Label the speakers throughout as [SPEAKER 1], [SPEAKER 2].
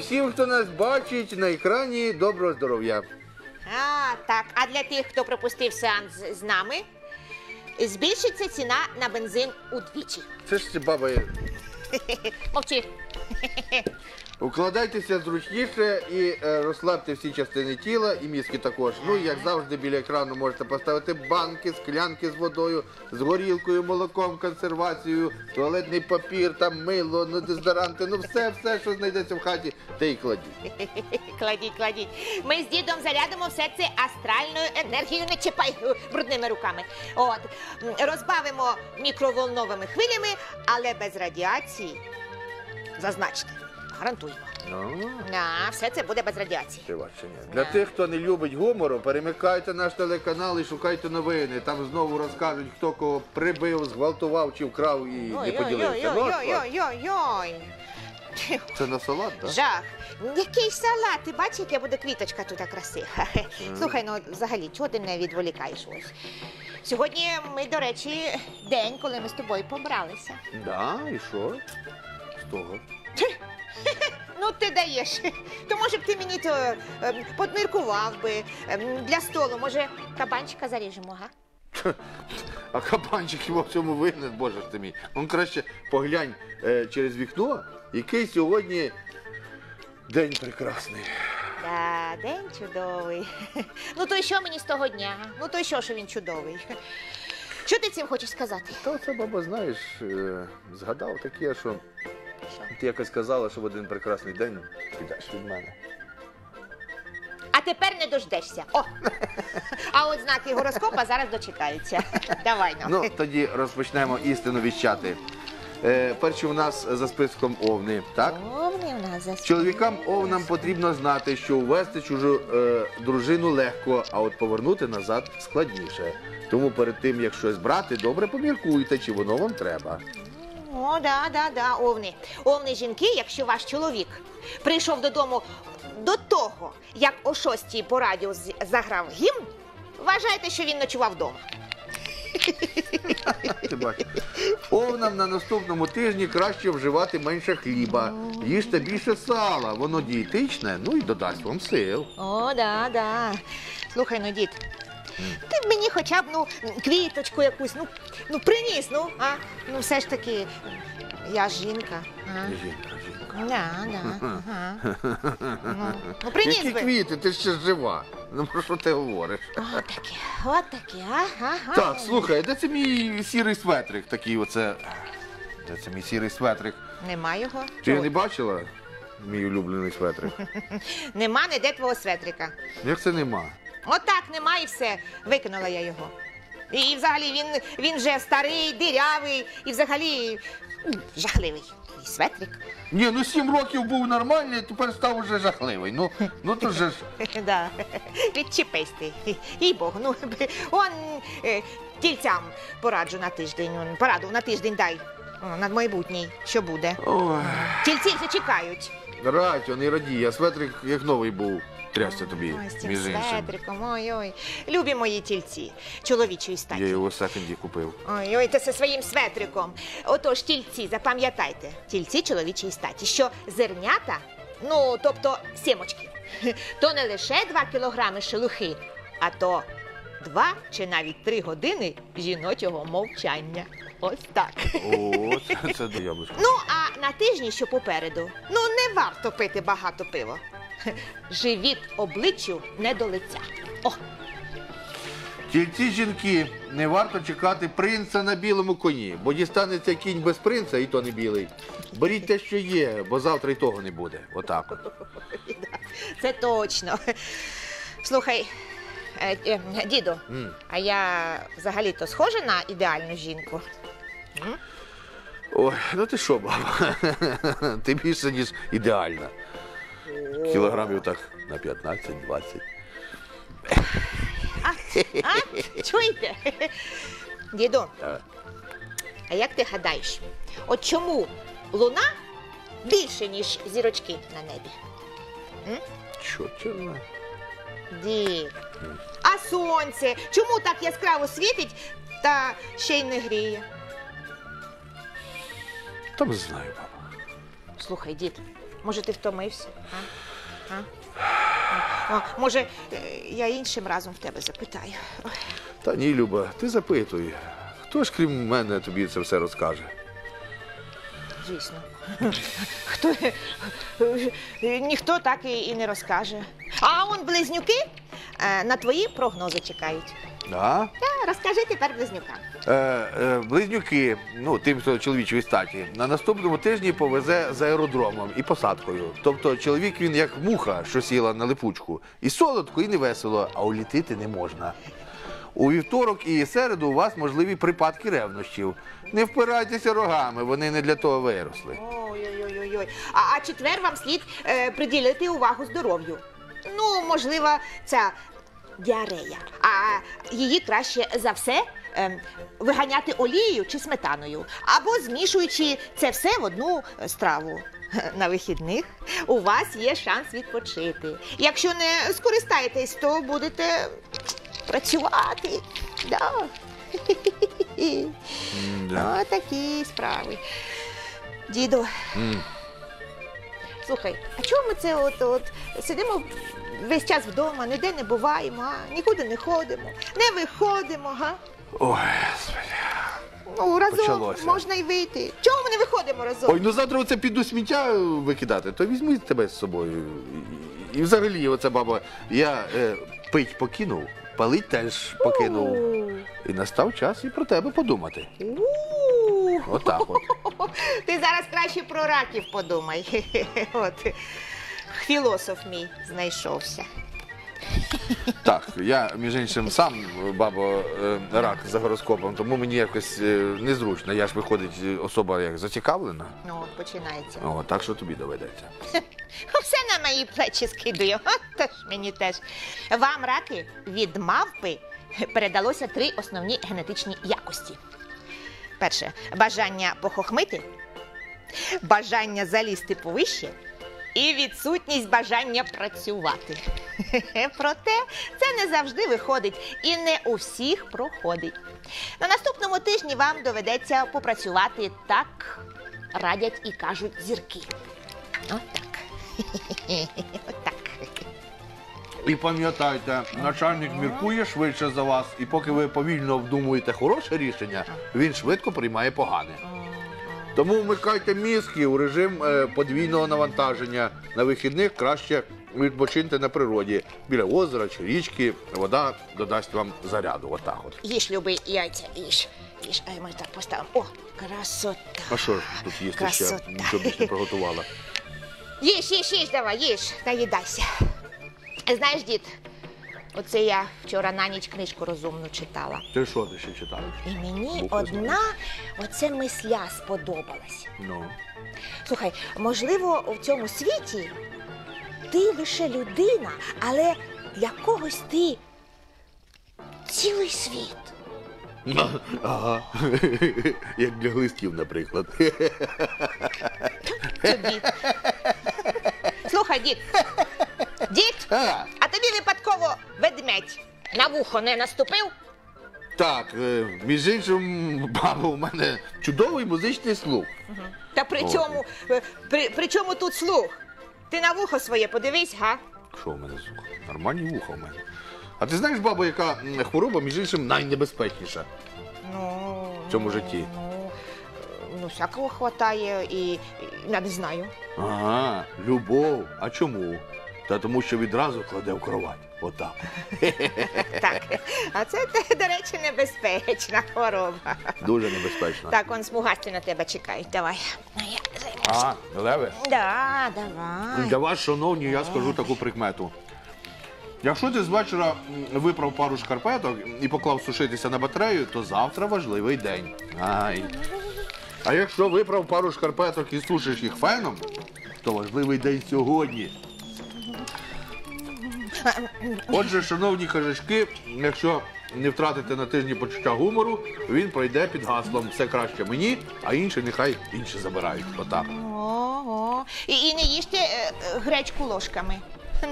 [SPEAKER 1] Всім, хто нас бачить на екрані, доброго здоров'я.
[SPEAKER 2] А, так. А для тих, хто пропустив сеанс з нами, збільшиться ціна на бензин удвічі.
[SPEAKER 1] Це ж ці баба.
[SPEAKER 2] Мовчи.
[SPEAKER 1] Укладайтеся зручніше і е, розслабте всі частини тіла і мізки також. Ну, і як завжди, біля екрану можете поставити банки, склянки з водою, з горілкою, молоком, консервацією, туалетний папір, там мило, ну, дезодоранти, ну все, все, що знайдеться в хаті, те й кладіть.
[SPEAKER 2] Кладіть, кладіть. Ми з дідом зарядимо все це астральною енергією, не чіпай брудними руками. От розбавимо мікроволновими хвилями, але без радіації. Зазначте, гарантуємо.
[SPEAKER 1] Ну,
[SPEAKER 2] А, все це буде без радіації.
[SPEAKER 1] Ні. Для тих, хто не любить гумору, перемикайте наш телеканал і шукайте новини. Там знову розкажуть, хто кого прибив, зґвалтував чи вкрав і не поділився. Ну, от, от.
[SPEAKER 2] Ой-ой-ой-ой-ой-ой.
[SPEAKER 1] Це на салат, так?
[SPEAKER 2] Жах. Який салат? Ти бачиш, яка буде квіточка тут красива. Слухай, ну взагалі, чого ти не відволікаєш ось? Сьогодні ми, до речі, день, коли ми з тобою побралися.
[SPEAKER 1] Да, і що? З того.
[SPEAKER 2] Ну, ти даєш. То може б ти мені то ем, подміркував би ем, для столу. Може, кабанчика заріжемо, га?
[SPEAKER 1] А кабанчик його в цьому винен, боже ж ти мій. Он краще поглянь е, через вікно, який сьогодні день прекрасний.
[SPEAKER 2] Да, день чудовий. Ну то й що мені з того дня? Ну то й що, що він чудовий? Що ти цим хочеш сказати?
[SPEAKER 1] Та це, баба, знаєш, е, згадав таке, що
[SPEAKER 2] Що?
[SPEAKER 1] ти якось казала, що в один прекрасний день підеш від мене.
[SPEAKER 2] А тепер не дождешся. О! А от знаки гороскопа зараз дочекаються. Давай ну.
[SPEAKER 1] Ну, тоді розпочнемо істину віщати. Е, перші у нас за списком овни, так?
[SPEAKER 2] Повний у нас за
[SPEAKER 1] Чоловікам овнам потрібно знати, що увести чужу е, дружину легко, а от повернути назад складніше. Тому перед тим, як щось брати, добре поміркуйте, чи воно вам треба.
[SPEAKER 2] О, да, да, да, овни. Овни жінки, якщо ваш чоловік прийшов додому до того, як о шостій по радіо з- заграв гімн, вважайте, що він ночував вдома.
[SPEAKER 1] Ти бачиш. Овнам на наступному тижні краще вживати менше хліба. Їжте більше сала, воно дієтичне, ну і додасть вам сил.
[SPEAKER 2] О, да, да. Слухай, ну, дід, ти б мені хоча б ну, квіточку якусь, ну, ну приніс, ну, а? Ну, все ж таки, я ж жінка. А?
[SPEAKER 1] Жінка, жінка.
[SPEAKER 2] Да, да, ага. Ну, ну приніс
[SPEAKER 1] Які
[SPEAKER 2] би.
[SPEAKER 1] квіти, ти ще жива. Ну про що ти говориш?
[SPEAKER 2] От таке, от таке, а? Ага.
[SPEAKER 1] Так, слухай, де це мій сірий светрик такий оце. Де це мій сірий светрик?
[SPEAKER 2] Нема його.
[SPEAKER 1] Ти його не бачила? Мій улюблений светрик.
[SPEAKER 2] Нема ніде твого светрика.
[SPEAKER 1] Як це нема?
[SPEAKER 2] Отак нема і все. Викинула я його. І взагалі він, він вже старий, дирявий і взагалі жахливий. І светрик.
[SPEAKER 1] Ні, ну сім років був нормальний, тепер став уже жахливий. Ну, ну то же ж.
[SPEAKER 2] Да. Відчепись ти. Їй Богу, ну он е, тільцям пораджу на тиждень. он, Пораду на тиждень дай. О, на майбутній, що буде.
[SPEAKER 1] Ой,
[SPEAKER 2] Тільці вже чекають.
[SPEAKER 1] радь, не радій, а светрик як новий був. Трясся тобі,
[SPEAKER 2] Ой, з цим
[SPEAKER 1] між іншим.
[SPEAKER 2] ой-ой. Любі мої тільці, чоловічої статі.
[SPEAKER 1] Я його в секонді купив.
[SPEAKER 2] Ой, ой, та зі своїм светриком. Отож, тільці, запам'ятайте, тільці чоловічої статі, що зернята, ну, тобто сімочки, то не лише 2 кілограми шелухи, а то 2 чи навіть 3 години жіночого мовчання. Ось так.
[SPEAKER 1] О, це, це до яблучка.
[SPEAKER 2] Ну, а на тижні, що попереду, ну не варто пити багато пива. Живіт обличчю не до лиця. О,
[SPEAKER 1] Тільці жінки, не варто чекати принца на білому коні, бо дістанеться кінь без принца, і то не білий. Беріть те, що є, бо завтра й того не буде. Отак от.
[SPEAKER 2] Це точно. Слухай, е, е, діду,
[SPEAKER 1] М.
[SPEAKER 2] а я взагалі-то схожа на ідеальну жінку.
[SPEAKER 1] Ой, ну ти що, баба? Ти більше, ніж ідеальна. Кілограмів так на 15-20.
[SPEAKER 2] А? Чуєте? Діду,
[SPEAKER 1] Так.
[SPEAKER 2] а як ти гадаєш, от чому луна більше, ніж зірочки на небі?
[SPEAKER 1] Що чорна?
[SPEAKER 2] Дід. А сонце? Чому так яскраво світить та ще й не гріє?
[SPEAKER 1] Там знаю, баба.
[SPEAKER 2] Слухай, дід, може ти втомився? А? А? О, може, е, я іншим разом в тебе запитаю. Ой,
[SPEAKER 1] Та ні, Люба, ти запитуй. Хто ж крім мене тобі це все розкаже?
[SPEAKER 2] Звісно. Хто ніхто так і, і не розкаже. А он близнюки е, на твої прогнози чекають.
[SPEAKER 1] А?
[SPEAKER 2] Та, розкажи тепер близнюкам.
[SPEAKER 1] Е, е, близнюки, ну, тим, хто чоловічої статі, на наступному тижні повезе з аеродромом і посадкою. Тобто чоловік він як муха, що сіла на липучку. І солодко, і не весело, а улітити не можна. У вівторок і середу у вас можливі припадки ревнощів. Не впирайтеся рогами, вони не для того виросли.
[SPEAKER 2] Ой-ой-ой. А, а четвер вам слід е, приділити увагу здоров'ю. Ну, можливо, ця діарея. А її краще за все е, виганяти олією чи сметаною, або змішуючи це все в одну е, страву. На вихідних у вас є шанс відпочити. Якщо не скористаєтесь, то будете працювати. Да.
[SPEAKER 1] Да.
[SPEAKER 2] Отакі справи. Діду,
[SPEAKER 1] М.
[SPEAKER 2] слухай, а чому ми це от, от сидимо весь час вдома, ніде не буваємо, а? нікуди не ходимо, не виходимо, га?
[SPEAKER 1] Ой, Господи.
[SPEAKER 2] Ну, разом
[SPEAKER 1] Почалося.
[SPEAKER 2] можна й вийти. Чому ми не виходимо разом?
[SPEAKER 1] Ой, ну завтра оце піду сміття викидати, то візьміть тебе з собою. І, і взагалі, оце баба, я е, пить покинув, палить теж покинув. І настав час і про тебе подумати.
[SPEAKER 2] У,
[SPEAKER 1] Отак от.
[SPEAKER 2] Ти зараз краще про раків подумай. От філософ мій знайшовся.
[SPEAKER 1] Так, я, між іншим, сам бабо е, рак за гороскопом, тому мені якось е, незручно. Я ж виходить е, особа як зацікавлена.
[SPEAKER 2] Ну, от починається.
[SPEAKER 1] О, так що тобі доведеться.
[SPEAKER 2] Все на мої плечі скидаю. От мені теж. Вам раки від мавпи передалося три основні генетичні якості. Перше бажання похохмити, бажання залізти повище і відсутність бажання працювати. Проте це не завжди виходить і не у всіх проходить. На наступному тижні вам доведеться попрацювати так, радять і кажуть зірки. Отак. Отак.
[SPEAKER 1] І пам'ятайте, начальник міркує швидше за вас, і поки ви повільно вдумуєте хороше рішення, він швидко приймає погане. Тому вмикайте мізки у режим е, подвійного навантаження. На вихідних краще відпочиньте на природі. Біля озера чи річки вода додасть вам заряду. Отак от.
[SPEAKER 2] Їж, любий, яйця, їж. Їж, а ми так поставимо. О, красота.
[SPEAKER 1] А що ж тут їсти ще? Нічого більше приготувала.
[SPEAKER 2] Їж, їж, їж, давай, їж, наїдайся. Знаєш, дід, оце я вчора на ніч книжку розумну читала.
[SPEAKER 1] Ти що ти ще читаєш?
[SPEAKER 2] І мені
[SPEAKER 1] Букви
[SPEAKER 2] одна оце мисля сподобалась.
[SPEAKER 1] Ну.
[SPEAKER 2] Слухай, можливо, у цьому світі ти лише людина, але для когось ти цілий світ.
[SPEAKER 1] Ага. Як для глистів, наприклад.
[SPEAKER 2] Тобі. Слухай, дід. Дід,
[SPEAKER 1] А,
[SPEAKER 2] а тобі випадково ведмедь на вухо не наступив?
[SPEAKER 1] Так, е, між іншим, баба, у мене чудовий музичний слух.
[SPEAKER 2] Та при
[SPEAKER 1] О.
[SPEAKER 2] цьому, е, при, при чому тут слух? Ти на вухо своє подивись, га?
[SPEAKER 1] Що у мене слух? Нормальні вуха у мене. А ти знаєш, баба, яка м, хвороба, між іншим, найнебезпечніша?
[SPEAKER 2] Ну,
[SPEAKER 1] В цьому
[SPEAKER 2] ну,
[SPEAKER 1] житті.
[SPEAKER 2] Ну, ну, всякого хватає і, і я не знаю.
[SPEAKER 1] Ага, любов. А чому? Та тому, що відразу кладе в кровать. Отак.
[SPEAKER 2] Так, а це, до речі, небезпечна хвороба.
[SPEAKER 1] Дуже небезпечно.
[SPEAKER 2] Так, он смугасті на тебе чекають. Давай. А я займуся.
[SPEAKER 1] А, леве?
[SPEAKER 2] Да, давай.
[SPEAKER 1] Для вас, шановні, я скажу таку прикмету. Якщо ти з вечора виправ пару шкарпеток і поклав сушитися на батарею, то завтра важливий день. Ай. А якщо виправ пару шкарпеток і сушиш їх феном, то важливий день сьогодні. Отже, шановні кажачки, якщо не втратите на тижні почуття гумору, він пройде під гаслом все краще мені, а інші нехай інші забирають. Отак.
[SPEAKER 2] Ого. І, і не їжте е, е, гречку ложками.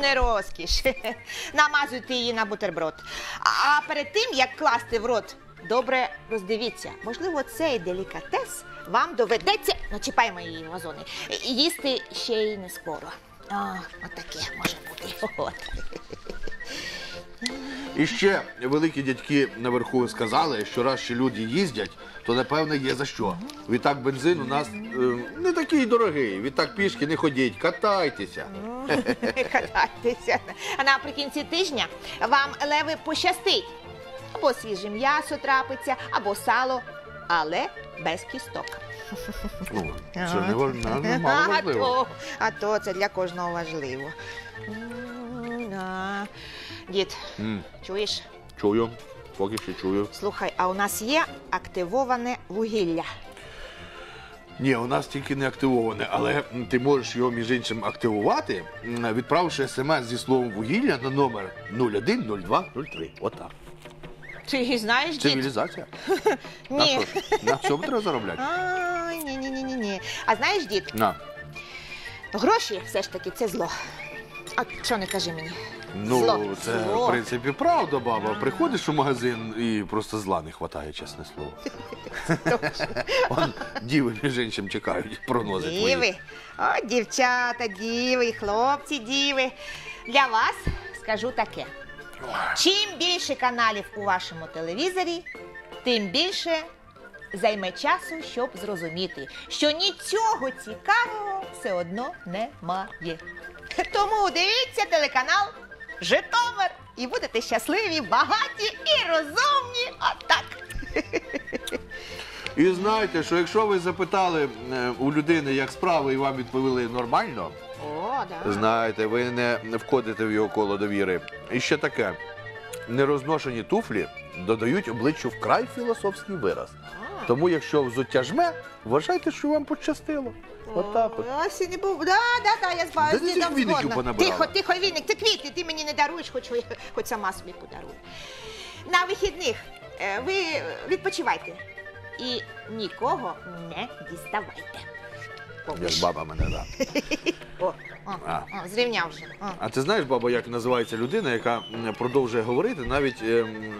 [SPEAKER 2] Не розкіш. Намазуйте її на бутерброд. А перед тим, як класти в рот, добре роздивіться. Можливо, цей делікатес вам доведеться, начіпаємо її вазони, їсти ще й не скоро. А, отаке може бути. От.
[SPEAKER 1] І ще великі дядьки наверху сказали, що раз ще люди їздять, то напевне є за що. Відтак бензин у нас е, не такий дорогий. Відтак пішки не ходіть, катайтеся.
[SPEAKER 2] Катайтеся. А наприкінці тижня вам леви пощастить. Або свіже м'ясо трапиться, або сало, але без кісток.
[SPEAKER 1] Ну, це не
[SPEAKER 2] А
[SPEAKER 1] важливо.
[SPEAKER 2] то, а то це для кожного важливо. М. Дід,
[SPEAKER 1] М,
[SPEAKER 2] чуєш?
[SPEAKER 1] Чую, поки що чую.
[SPEAKER 2] Слухай, а у нас є активоване вугілля.
[SPEAKER 1] Ні, у нас тільки не активоване, але м, ти можеш його між іншим активувати, м, відправивши смс зі словом вугілля на номер 010203. Отак.
[SPEAKER 2] Ти знаєш, дід?
[SPEAKER 1] Цивілізація. На
[SPEAKER 2] Ні.
[SPEAKER 1] що? На чому треба заробляти?
[SPEAKER 2] Ні, ні, ні, ні, ні. А знаєш, дід,
[SPEAKER 1] На.
[SPEAKER 2] гроші все ж таки це зло. А що не кажи мені?
[SPEAKER 1] Ну,
[SPEAKER 2] Зло.
[SPEAKER 1] це
[SPEAKER 2] Зло.
[SPEAKER 1] в принципі правда, баба. Приходиш у магазин і просто зла не вистачає, чесне слово. Он діви між іншим чекають прогнози твої.
[SPEAKER 2] Діви. О, дівчата, діви, хлопці, діви. Для вас скажу таке: чим більше каналів у вашому телевізорі, тим більше займе часу, щоб зрозуміти, що нічого цікавого все одно немає. Тому дивіться телеканал Житомир і будете щасливі, багаті і розумні. Отак.
[SPEAKER 1] І знаєте, що якщо ви запитали е, у людини, як справи, і вам відповіли нормально. Знаєте, ви не входите в його коло довіри. І ще таке: нерозношені туфлі додають обличчю вкрай філософський вираз. Тому, якщо взуття жме, вважайте, що вам пощастило. Отак от.
[SPEAKER 2] Ось і був. Да, да, да, я з
[SPEAKER 1] Де ти цих
[SPEAKER 2] дідом
[SPEAKER 1] віників
[SPEAKER 2] згодна.
[SPEAKER 1] понабирала?
[SPEAKER 2] Тихо, тихо, віник, це квіти, ти мені не даруєш, хоч, ви- хоч сама собі подаруй. На вихідних е, ви відпочивайте і нікого не діставайте.
[SPEAKER 1] Як баба мене да.
[SPEAKER 2] О, о,
[SPEAKER 1] А.
[SPEAKER 2] о, зрівняв вже. О.
[SPEAKER 1] А ти знаєш, баба, як називається людина, яка м, продовжує говорити, навіть ем,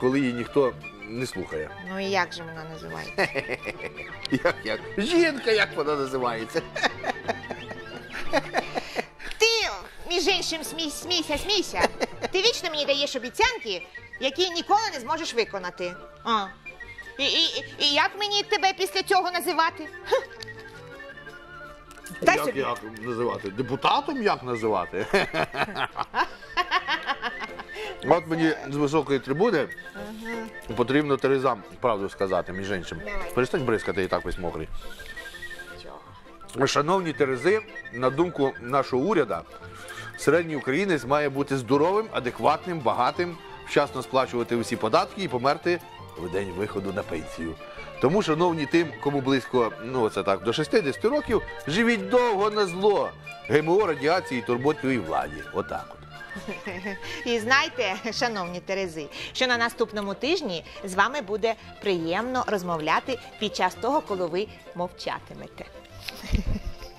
[SPEAKER 1] коли її ніхто не слухає?
[SPEAKER 2] Ну і як же вона називається?
[SPEAKER 1] Як як? Жінка, як вона називається?
[SPEAKER 2] Ти, між іншим, смій, смійся, смійся. Ти вічно мені даєш обіцянки, які ніколи не зможеш виконати. А. І, і, і як мені тебе після цього називати? Хм. Дай
[SPEAKER 1] як, як називати? Депутатом як називати? От мені з високої трибуни потрібно Терезам правду сказати, між іншим.
[SPEAKER 2] Давай.
[SPEAKER 1] Перестань бризкати і так весь мокрий. Шановні Терези, на думку нашого уряду, середній українець має бути здоровим, адекватним, багатим, вчасно сплачувати усі податки і померти в день виходу на пенсію. Тому, шановні тим, кому близько, ну це так, до 60 років, живіть довго на зло. ГМО, радіації, турботливій владі. Отак от.
[SPEAKER 2] І знайте, шановні Терези, що на наступному тижні з вами буде приємно розмовляти під час того, коли ви мовчатимете.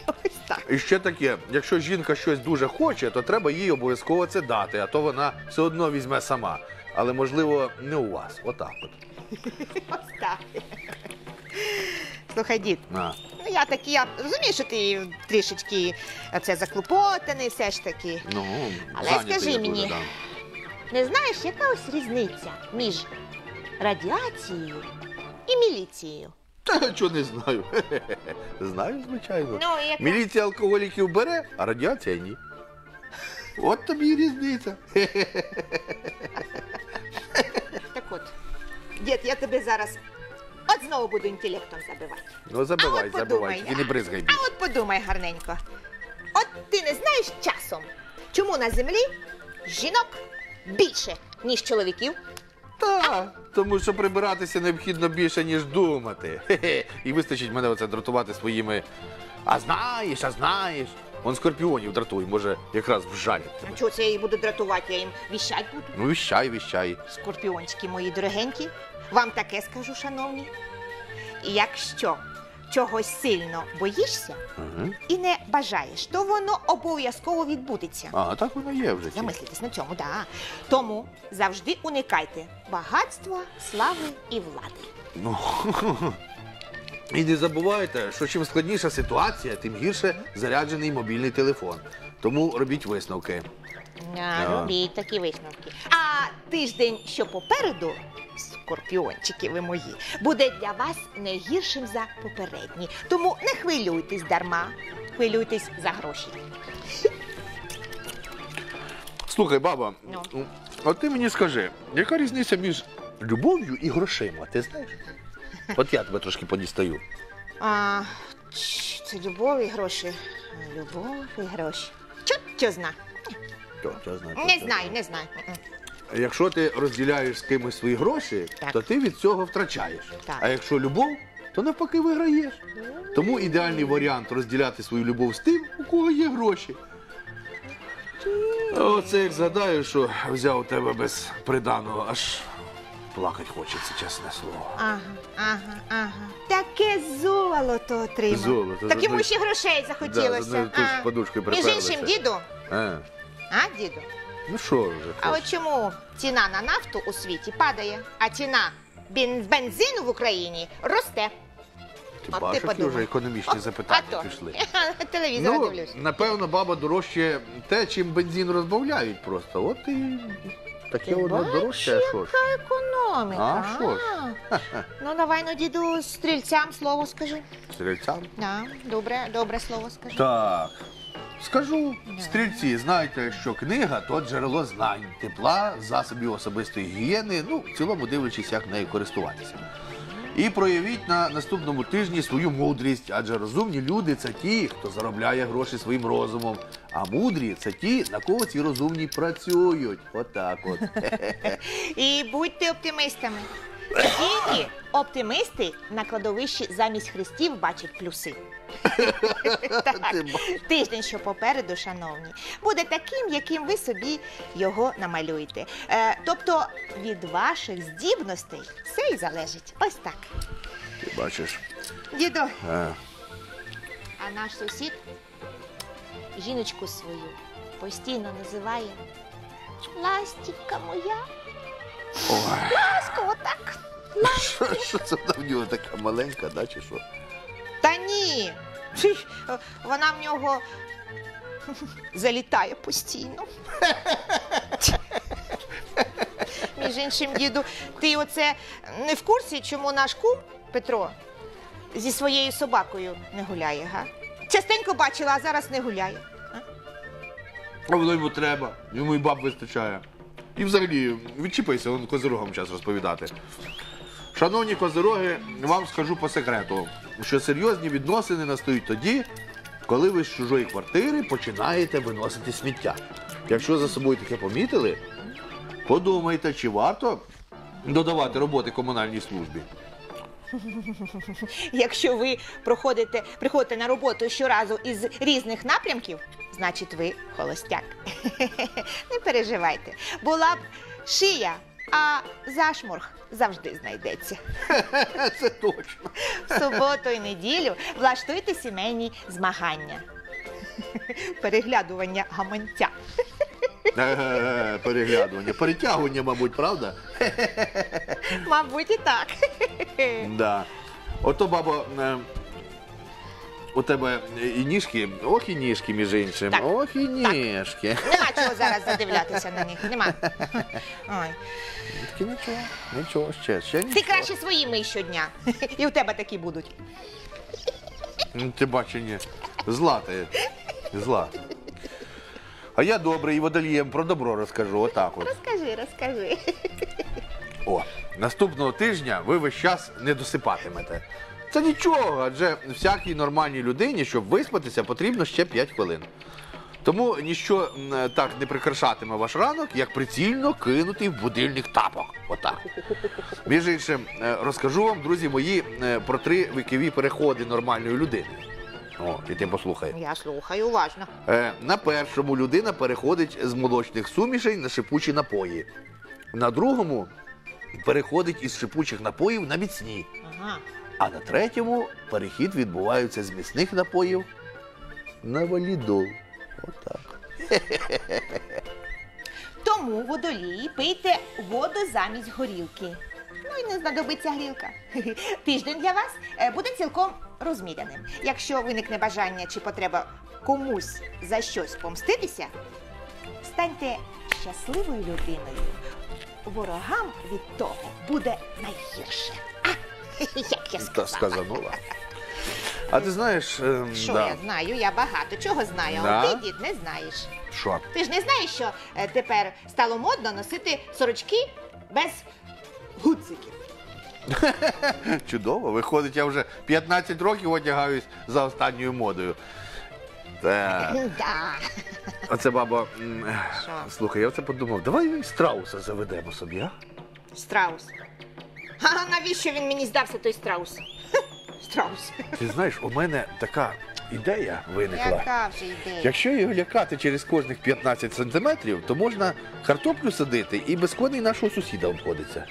[SPEAKER 2] Ось так.
[SPEAKER 1] І ще таке, якщо жінка щось дуже хоче, то треба їй обов'язково це дати, а то вона все одно візьме сама. Але можливо не у вас. Отак от.
[SPEAKER 2] Ось так. Слухай, дід,
[SPEAKER 1] На.
[SPEAKER 2] ну я такий, я розумію, що ти трішечки це заклопотаний, все ж таки.
[SPEAKER 1] Ну,
[SPEAKER 2] Але
[SPEAKER 1] зайнятий
[SPEAKER 2] скажи
[SPEAKER 1] я
[SPEAKER 2] мені.
[SPEAKER 1] дуже, да.
[SPEAKER 2] Не знаєш, яка ось різниця між радіацією і міліцією?
[SPEAKER 1] Та чого не знаю. Знаю, звичайно.
[SPEAKER 2] Ну, яка?
[SPEAKER 1] Міліція алкоголіків бере, а радіація ні. От тобі і різниця.
[SPEAKER 2] Дід, я тебе зараз от знову буду інтелектом забивати.
[SPEAKER 1] Ну
[SPEAKER 2] А
[SPEAKER 1] забивай,
[SPEAKER 2] от
[SPEAKER 1] забивай,
[SPEAKER 2] подумай,
[SPEAKER 1] тільки не бризгай
[SPEAKER 2] А от подумай гарненько. От ти не знаєш часом, чому на землі жінок більше, ніж чоловіків?
[SPEAKER 1] Та, тому що прибиратися необхідно більше, ніж думати. Хе-хе. І вистачить мене оце дратувати своїми. А знаєш, а знаєш. Он скорпіонів дратуй, може, якраз вжалять
[SPEAKER 2] А чого це я її буду дратувати, я їм віщать буду?
[SPEAKER 1] Ну, віщай, віщай.
[SPEAKER 2] Скорпіончики мої дорогенькі, вам таке скажу, шановні. Якщо чогось сильно боїшся
[SPEAKER 1] Мгм.
[SPEAKER 2] і не бажаєш, то воно обов'язково відбудеться.
[SPEAKER 1] А, так воно є вже.
[SPEAKER 2] Замислитесь на цьому, да. Тому завжди уникайте багатства, слави і влади.
[SPEAKER 1] Ну, і не забувайте, що чим складніша ситуація, тим гірше заряджений мобільний телефон. Тому робіть висновки. Да.
[SPEAKER 2] Робіть такі висновки. А тиждень, що попереду, скорпіончики ви мої, буде для вас не гіршим за попередній. Тому не хвилюйтесь дарма, хвилюйтесь за гроші.
[SPEAKER 1] Слухай, баба,
[SPEAKER 2] Ну.
[SPEAKER 1] от ти мені скажи, яка різниця між любов'ю і грошима? Ти знаєш? От я тебе трошки подістаю.
[SPEAKER 2] А, ч- це любов і гроші. Любов і гроші. Чо зна?
[SPEAKER 1] То, то знаю,
[SPEAKER 2] Не
[SPEAKER 1] то
[SPEAKER 2] знаю, не знаю. М-м.
[SPEAKER 1] Якщо ти розділяєш з кимось свої гроші,
[SPEAKER 2] Так.
[SPEAKER 1] то ти від цього втрачаєш.
[SPEAKER 2] Так.
[SPEAKER 1] А якщо любов, то навпаки виграєш. Тому ідеальний варіант розділяти свою любов з тим, у кого є гроші. А Оце як згадаю, що взяв у тебе без приданого, аж плакать хочеться, чесне слово.
[SPEAKER 2] Ага, ага, ага. Таке золото отримав.
[SPEAKER 1] Золото,
[SPEAKER 2] Так йому ще грошей
[SPEAKER 1] Да, з
[SPEAKER 2] захотілося.
[SPEAKER 1] одною тут
[SPEAKER 2] А.
[SPEAKER 1] подушкою
[SPEAKER 2] Між
[SPEAKER 1] приперлися.
[SPEAKER 2] іншим, діду,
[SPEAKER 1] А,
[SPEAKER 2] а, діду,
[SPEAKER 1] ну що вже?
[SPEAKER 2] а от чому ціна на нафту у світі падає, а ціна бен- бензину в Україні росте?
[SPEAKER 1] Ти бачиш, які
[SPEAKER 2] подумай.
[SPEAKER 1] вже економічні
[SPEAKER 2] А
[SPEAKER 1] запитання
[SPEAKER 2] то.
[SPEAKER 1] пішли.
[SPEAKER 2] Телевізор
[SPEAKER 1] Ну,
[SPEAKER 2] дивлюсь.
[SPEAKER 1] напевно, баба дорожче те, чим бензин розбавляють просто. От і таке
[SPEAKER 2] Ти
[SPEAKER 1] воно
[SPEAKER 2] бачиш,
[SPEAKER 1] дорожче, а що ж.
[SPEAKER 2] Економіка.
[SPEAKER 1] А, що ж?
[SPEAKER 2] а. Ну, давай, ну, діду, стрільцям слово скажи.
[SPEAKER 1] Стрільцям?
[SPEAKER 2] Да, добре, добре слово скажи.
[SPEAKER 1] Так. Скажу, стрільці, знайте, що книга то джерело знань, тепла, засобів особистої гігієни, ну, в цілому дивлячись, як нею користуватися. І проявіть на наступному тижні свою мудрість, адже розумні люди це ті, хто заробляє гроші своїм розумом. А мудрі це ті, на кого ці розумні працюють. Отак от.
[SPEAKER 2] І будьте оптимистами. Тільки оптимисти на кладовищі замість хрестів бачать плюси. Так, Тиждень, що попереду, шановні, буде таким, яким ви собі його намалюєте. Е, тобто від ваших здібностей все і залежить. Ось так.
[SPEAKER 1] Ти бачиш.
[SPEAKER 2] Діду,
[SPEAKER 1] А,
[SPEAKER 2] а наш сусід жіночку свою постійно називає Ластівка моя.
[SPEAKER 1] Ой,
[SPEAKER 2] Ласково так.
[SPEAKER 1] що, що це в нього така маленька, да, чи що?
[SPEAKER 2] Та ні. Вона в нього залітає постійно. Між іншим, діду, ти оце не в курсі, чому наш кум Петро зі своєю собакою не гуляє, га? Частенько бачила, а зараз не гуляє.
[SPEAKER 1] А воно йому треба, йому і баб вистачає. І взагалі, відчіпайся, он козирогам час розповідати. Шановні козироги, вам скажу по секрету, що серйозні відносини настають тоді, коли ви з чужої квартири починаєте виносити сміття. Якщо за собою таке помітили, подумайте, чи варто додавати роботи комунальній службі.
[SPEAKER 2] Якщо ви проходите, приходите на роботу щоразу із різних напрямків, значить ви холостяк. Не переживайте. Була б шия, а зашморг завжди знайдеться.
[SPEAKER 1] Це точно.
[SPEAKER 2] В суботу і неділю влаштуйте сімейні змагання. Переглядування гаманця.
[SPEAKER 1] Е, Переглядування, перетягування, мабуть, правда?
[SPEAKER 2] Мабуть, і так.
[SPEAKER 1] Да. Ото, бабо, е, у тебе і ніжки, ох і ніжки, між іншим.
[SPEAKER 2] Так.
[SPEAKER 1] Ох і ніжки.
[SPEAKER 2] Нема чого зараз задивлятися на них. Нема. Ой.
[SPEAKER 1] Таки нічого, нічого, ще, ще
[SPEAKER 2] Ти
[SPEAKER 1] нічого.
[SPEAKER 2] краще свої мий щодня. І у тебе такі будуть.
[SPEAKER 1] Ну, Ти бачиш, ні. Зла ти. Зла. А я добрий водолієм про добро розкажу, отак от.
[SPEAKER 2] Розкажи, розкажи.
[SPEAKER 1] О, наступного тижня ви весь час не досипатимете. Це нічого, адже всякій нормальній людині, щоб виспатися, потрібно ще 5 хвилин. Тому ніщо м, так не прикрашатиме ваш ранок, як прицільно кинутий в будильник тапок. Отак. Між іншим, е, розкажу вам, друзі мої, е, про три вікові переходи нормальної людини. О, і ти послухай.
[SPEAKER 2] Я слухаю уважно.
[SPEAKER 1] Е, На першому людина переходить з молочних сумішей на шипучі напої. На другому переходить із шипучих напоїв на міцні.
[SPEAKER 2] Ага.
[SPEAKER 1] А на третьому перехід відбувається з міцних напоїв на валідол. Отак.
[SPEAKER 2] Тому водолії пийте воду замість горілки. Ну і не знадобиться грілка. Тиждень для вас е, буде цілком розміряним. Якщо виникне бажання чи потреба комусь за щось помститися, станьте щасливою людиною. Ворогам від того буде найгірше. Як я
[SPEAKER 1] Та
[SPEAKER 2] сказала.
[SPEAKER 1] сказанула. А ти знаєш, ем,
[SPEAKER 2] Що
[SPEAKER 1] да.
[SPEAKER 2] я знаю? Я багато чого знаю, а
[SPEAKER 1] Да?
[SPEAKER 2] ти, дід, не знаєш.
[SPEAKER 1] що?
[SPEAKER 2] Ти ж не знаєш, що е, тепер стало модно носити сорочки без гудзиків.
[SPEAKER 1] Чудово. Виходить, я вже 15 років одягаюсь за останньою модою. Так.
[SPEAKER 2] Да.
[SPEAKER 1] Оце баба. м,
[SPEAKER 2] Що?
[SPEAKER 1] Слухай, я оце подумав, давай страуса заведемо собі, а?
[SPEAKER 2] Страус. А навіщо він мені здався, той страус? Хе, Страус.
[SPEAKER 1] Ти знаєш, у мене така ідея виникла.
[SPEAKER 2] Яка вже ідея?
[SPEAKER 1] Якщо його лякати через кожних 15 сантиметрів, то можна картоплю садити і без коней нашого сусіда обходиться.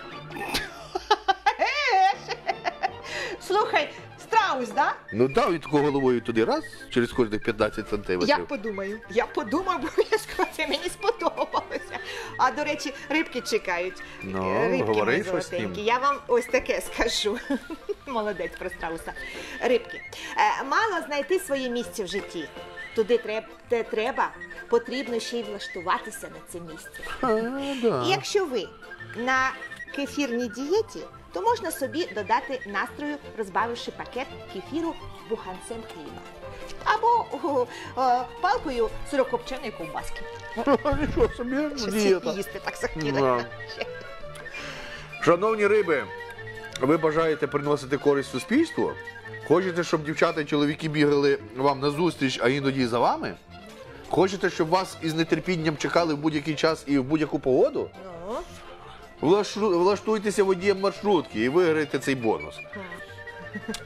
[SPEAKER 2] Страус, да?
[SPEAKER 1] Ну дав від такого головою туди раз через кожних 15 сантиметрів.
[SPEAKER 2] Я подумаю. Я подумаю, обов'язково це мені сподобалося. А до речі, рибки чекають.
[SPEAKER 1] Ну,
[SPEAKER 2] Е, рибки
[SPEAKER 1] говори
[SPEAKER 2] мої
[SPEAKER 1] щось з ним.
[SPEAKER 2] золотенькі. Я вам ось таке скажу. Молодець про страуса. Рибки. Е, мало знайти своє місце в житті. Туди треба, де треба, потрібно ще й влаштуватися на це місце.
[SPEAKER 1] А, да.
[SPEAKER 2] І якщо ви на кефірній дієті, то можна собі додати настрою, розбавивши пакет кефіру буханцем хліба. Або о, о, палкою сирокопченої ковбаски.
[SPEAKER 1] Нічого собі, дієта.
[SPEAKER 2] їсти так
[SPEAKER 1] Да. Шановні риби, ви бажаєте приносити користь суспільству? Хочете, щоб дівчата і чоловіки бігали вам на зустріч, а іноді за вами? Хочете, щоб вас із нетерпінням чекали в будь-який час і в будь-яку погоду?
[SPEAKER 2] Ну,
[SPEAKER 1] Влашу- Влаштуйтеся водієм маршрутки і виграйте цей бонус.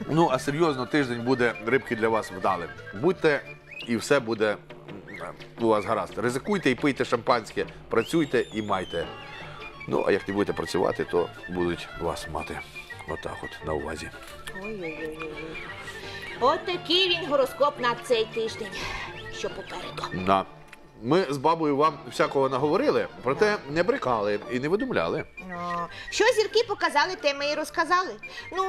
[SPEAKER 1] Ну, а серйозно, тиждень буде рибки для вас вдалим. Будьте і все буде м, у вас гаразд. Ризикуйте і пийте шампанське, працюйте і майте. Ну, а як не будете працювати, то будуть вас мати. Отак от на увазі.
[SPEAKER 2] Ой-ой-ой. От такий він гороскоп на цей тиждень, що попереду.
[SPEAKER 1] На. Ми з бабою вам всякого наговорили, проте не брикали і не видумляли.
[SPEAKER 2] Ну, що зірки показали, те ми і розказали. Ну,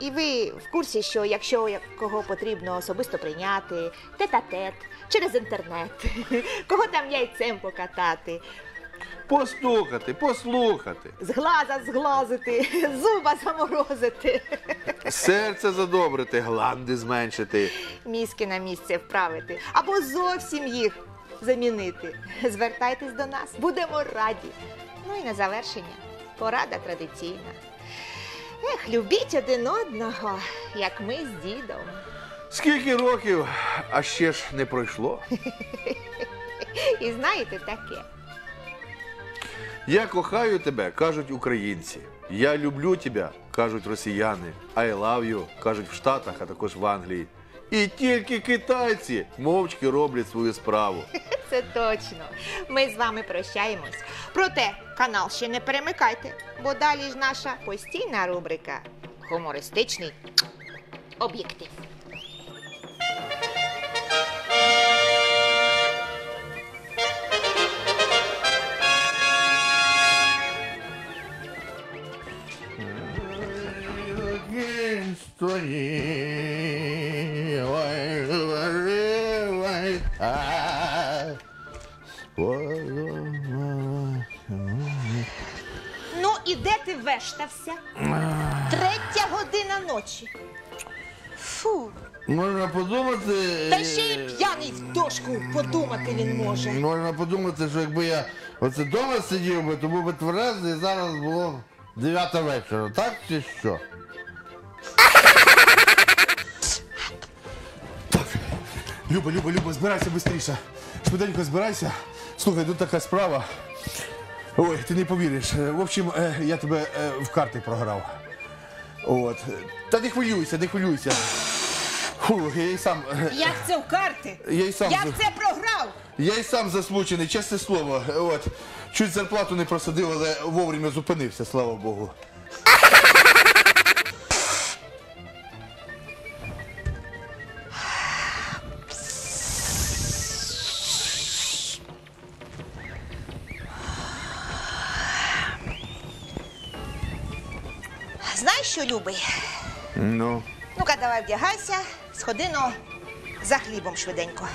[SPEAKER 2] і ви в курсі, що якщо кого потрібно особисто прийняти, тет-а-тет, через інтернет, кого там яйцем покатати,
[SPEAKER 1] Постукати, послухати,
[SPEAKER 2] з глаза зглазити, зуба заморозити,
[SPEAKER 1] серце задобрити, гланди зменшити.
[SPEAKER 2] мізки на місце вправити, або зовсім їх замінити. Звертайтесь до нас, будемо раді. Ну і на завершення порада традиційна. Ех, любіть один одного, як ми з дідом.
[SPEAKER 1] Скільки років, а ще ж не пройшло.
[SPEAKER 2] І знаєте таке.
[SPEAKER 1] Я кохаю тебе, кажуть українці. Я люблю тебе, кажуть росіяни. I love you, кажуть в Штатах, а також в Англії. І тільки китайці мовчки роблять свою справу.
[SPEAKER 2] Це точно. Ми з вами прощаємось. Проте канал ще не перемикайте, бо далі ж наша постійна рубрика Гумористичний об'єктив. Де? Третя година ночі. Фу,
[SPEAKER 3] Можна подумати.
[SPEAKER 2] та ще й п'яний в дошку подумати він може.
[SPEAKER 3] Можна подумати, що якби я оце вдома сидів би, то був би тверезий, і зараз було 9 вечора, так чи що?
[SPEAKER 4] Люба, Люба, Люба, збирайся швидше. Швиденько збирайся. Слухай, тут така справа. Ой, ти не повіриш. В общем, е, я тебе е, в карти програв. От. Та не хвилюйся, не хвилюйся. Фу, я й сам. е,
[SPEAKER 2] Як це в карти?
[SPEAKER 4] Я й сам.
[SPEAKER 2] Як це програв?
[SPEAKER 4] Я й сам засмучений, чесне слово. От. Чуть зарплату не просадив, але вовремя зупинився, слава Богу.
[SPEAKER 2] Любий?
[SPEAKER 1] Ну.
[SPEAKER 2] Ну-ка, давай вдягайся, сходи но за хлібом швиденько.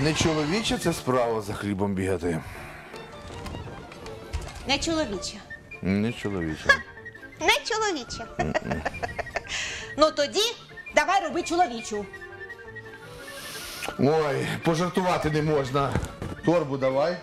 [SPEAKER 1] Не чоловіча це справа за хлібом бігати.
[SPEAKER 2] Не чоловіче.
[SPEAKER 1] Не чоловіча.
[SPEAKER 2] Не чоловіче. ну тоді давай роби чоловічу.
[SPEAKER 1] Ой, пожартувати не можна. Торбу давай.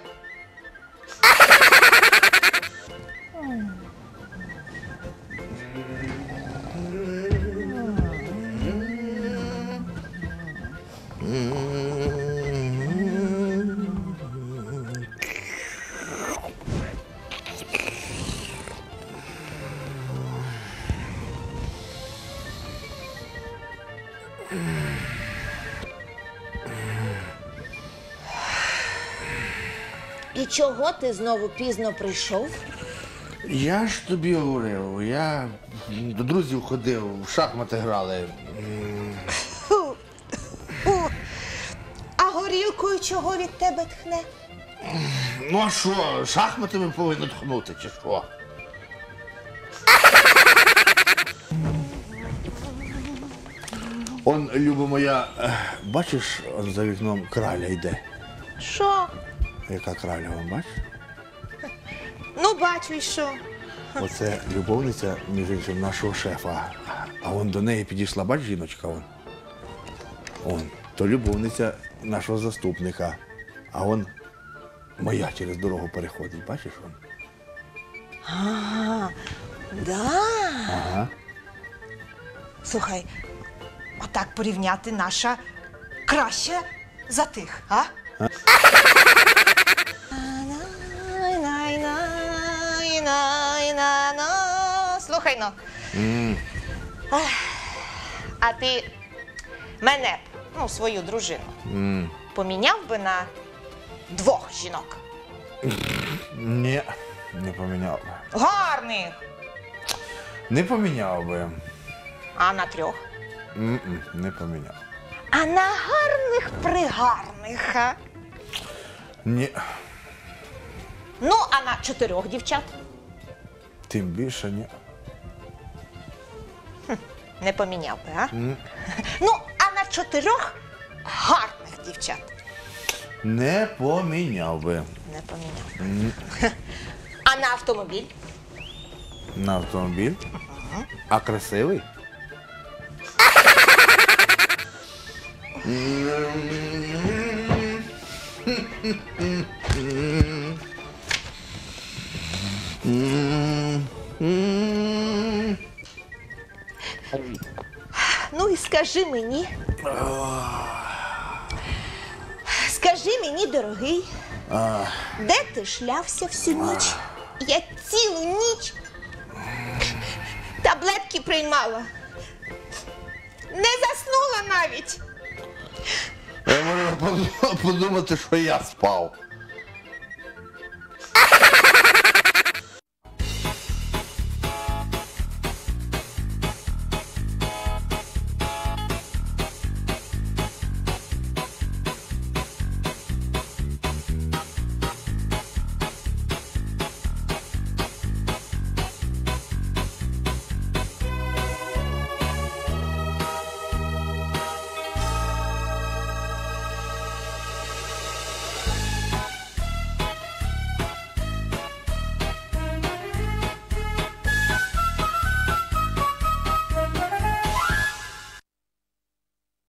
[SPEAKER 2] Чого ти знову пізно прийшов?
[SPEAKER 1] Я ж тобі говорив, я до друзів ходив, в шахмати грали.
[SPEAKER 2] А горілкою чого від тебе тхне?
[SPEAKER 1] Ну а що, шахматами повинно тхнути, чи що? Он, Люба моя, бачиш, он за вікном краля йде.
[SPEAKER 2] Що?
[SPEAKER 1] Яка краля, вон бачиш?
[SPEAKER 2] Ну, бачу, і що.
[SPEAKER 1] Оце любовниця, між іншим, нашого шефа. А вон до неї підійшла, бач, жіночка вон. Он, то любовниця нашого заступника. А он моя через дорогу переходить, бачиш он?
[SPEAKER 2] Да.
[SPEAKER 1] Ага.
[SPEAKER 2] Слухай, отак порівняти наша краще за тих, а? Слухай ну. Ах, А ти мене, ну, свою дружину, поміняв би на двох жінок.
[SPEAKER 1] Ні, не поміняв би.
[SPEAKER 2] Гарних.
[SPEAKER 1] Не поміняв би.
[SPEAKER 2] А на трьох.
[SPEAKER 1] М-м, Не поміняв.
[SPEAKER 2] А на гарних пригарних. А?
[SPEAKER 1] Ні.
[SPEAKER 2] Ну, а на чотирьох дівчат
[SPEAKER 1] Тим більше ні.
[SPEAKER 2] Не поміняв би, а? Ну, а на чотирьох гарних дівчат
[SPEAKER 1] Не поміняв би.
[SPEAKER 2] не поміняв. А на автомобіль?
[SPEAKER 1] На автомобіль. А красивий?
[SPEAKER 2] Ну і скажи мені. Скажи мені, дорогий, де ти шлявся всю ніч? Я цілу ніч таблетки приймала. Не заснула навіть.
[SPEAKER 1] Я можу подумати, що я спав.